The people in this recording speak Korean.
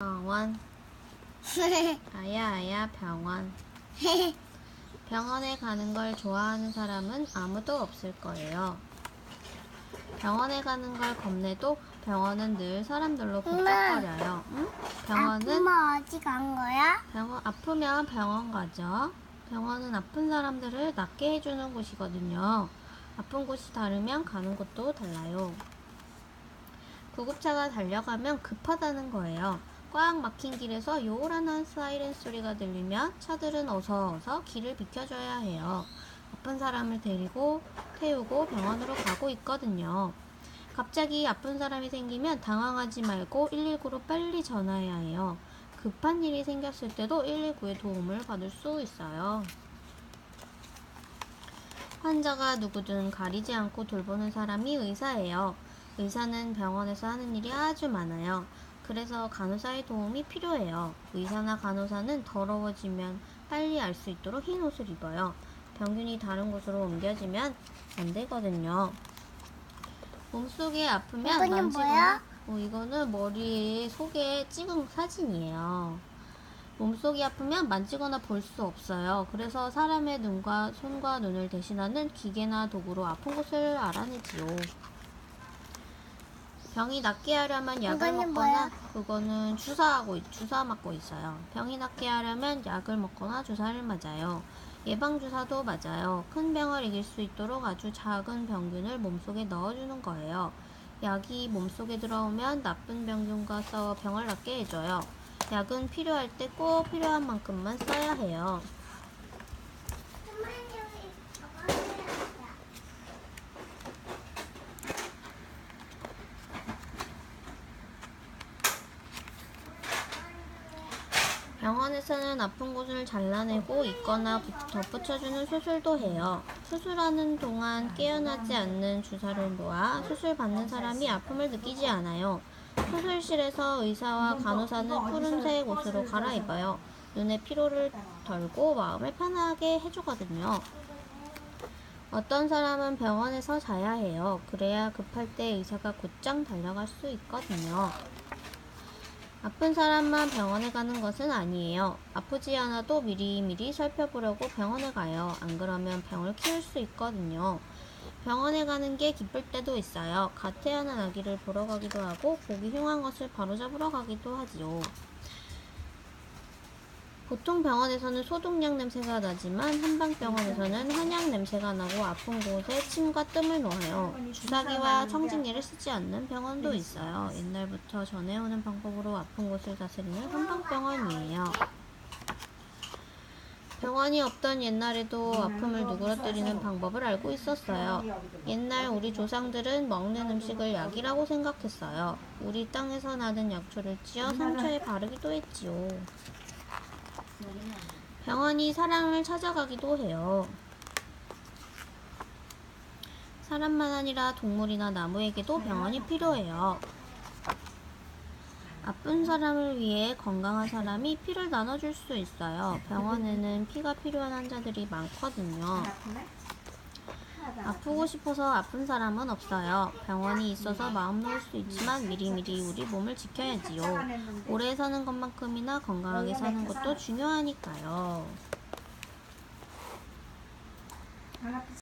병원. 아야, 아야, 병원. 병원에 가는 걸 좋아하는 사람은 아무도 없을 거예요. 병원에 가는 걸 겁내도 병원은 늘 사람들로 북적거려요. 응? 병원은 엄마 어디 간 거야? 병원 아프면 병원 가죠. 병원은 아픈 사람들을 낫게 해주는 곳이거든요. 아픈 곳이 다르면 가는 곳도 달라요. 구급차가 달려가면 급하다는 거예요. 꽉 막힌 길에서 요란한 사이렌 소리가 들리면 차들은 어서 어서 길을 비켜줘야 해요. 아픈 사람을 데리고 태우고 병원으로 가고 있거든요. 갑자기 아픈 사람이 생기면 당황하지 말고 119로 빨리 전화해야 해요. 급한 일이 생겼을 때도 119의 도움을 받을 수 있어요. 환자가 누구든 가리지 않고 돌보는 사람이 의사예요. 의사는 병원에서 하는 일이 아주 많아요. 그래서 간호사의 도움이 필요해요. 의사나 간호사는 더러워지면 빨리 알 수 있도록 흰 옷을 입어요. 병균이 다른 곳으로 옮겨지면 안 되거든요. 몸속에 아프면 이거는 만지거나 뭐야? 어, 이거는 머리 속에 찍은 사진이에요. 몸속이 아프면 만지거나 볼 수 없어요. 그래서 사람의 눈과 손과 눈을 대신하는 기계나 도구로 아픈 곳을 알아내지요. 병이 낫게 하려면 약을 이거는 먹거나 뭐야? 그거는 주사하고 있- 주사 맞고 있어요. 병이 낫게 하려면 약을 먹거나 주사를 맞아요. 예방 주사도 맞아요. 큰 병을 이길 수 있도록 아주 작은 병균을 몸속에 넣어주는 거예요. 약이 몸속에 들어오면 나쁜 병균과 싸워 병을 낫게 해줘요. 약은 필요할 때 꼭 필요한 만큼만 써야 해요. 병원에서는 아픈 곳을 잘라내고 있거나 부- 덧붙여주는 수술도 해요. 수술하는 동안 깨어나지 않는 주사를 놓아 수술 받는 사람이 아픔을 느끼지 않아요. 수술실에서 의사와 간호사는 푸른색 옷으로 갈아입어요. 눈의 피로를 덜고 마음을 편하게 해주거든요. 어떤 사람은 병원에서 자야 해요. 그래야 급할 때 의사가 곧장 달려갈 수 있거든요. 아픈 사람만 병원에 가는 것은 아니에요. 아프지 않아도 미리미리 살펴보려고 병원에 가요. 안 그러면 병을 키울 수 있거든요. 병원에 가는 게 기쁠 때도 있어요. 갓 태어난 아기를 보러 가기도 하고 보기 흉한 것을 바로잡으러 가기도 하지요. 보통 병원에서는 소독약 냄새가 나지만 한방병원에서는 한약 냄새가 나고 아픈 곳에 침과 뜸을 놓아요. 주사기와 청진기를 쓰지 않는 병원도 있어요. 옛날부터 전해오는 방법으로 아픈 곳을 다스리는 한방병원이에요. 병원이 없던 옛날에도 아픔을 누그러뜨리는 방법을 알고 있었어요. 옛날 우리 조상들은 먹는 음식을 약이라고 생각했어요. 우리 땅에서 나는 약초를 찧어 상처에 바르기도 했지요. 병원이 사람을 찾아가기도 해요. 사람만 아니라 동물이나 나무에게도 병원이 필요해요. 아픈 사람을 위해 건강한 사람이 피를 나눠줄 수 있어요. 병원에는 피가 필요한 환자들이 많거든요. 아프고 싶어서 아픈 사람은 없어요. 병원이 있어서 마음 놓을 수 있지만 미리미리 우리 몸을 지켜야지요. 오래 사는 것만큼이나 건강하게 사는 것도 중요하니까요.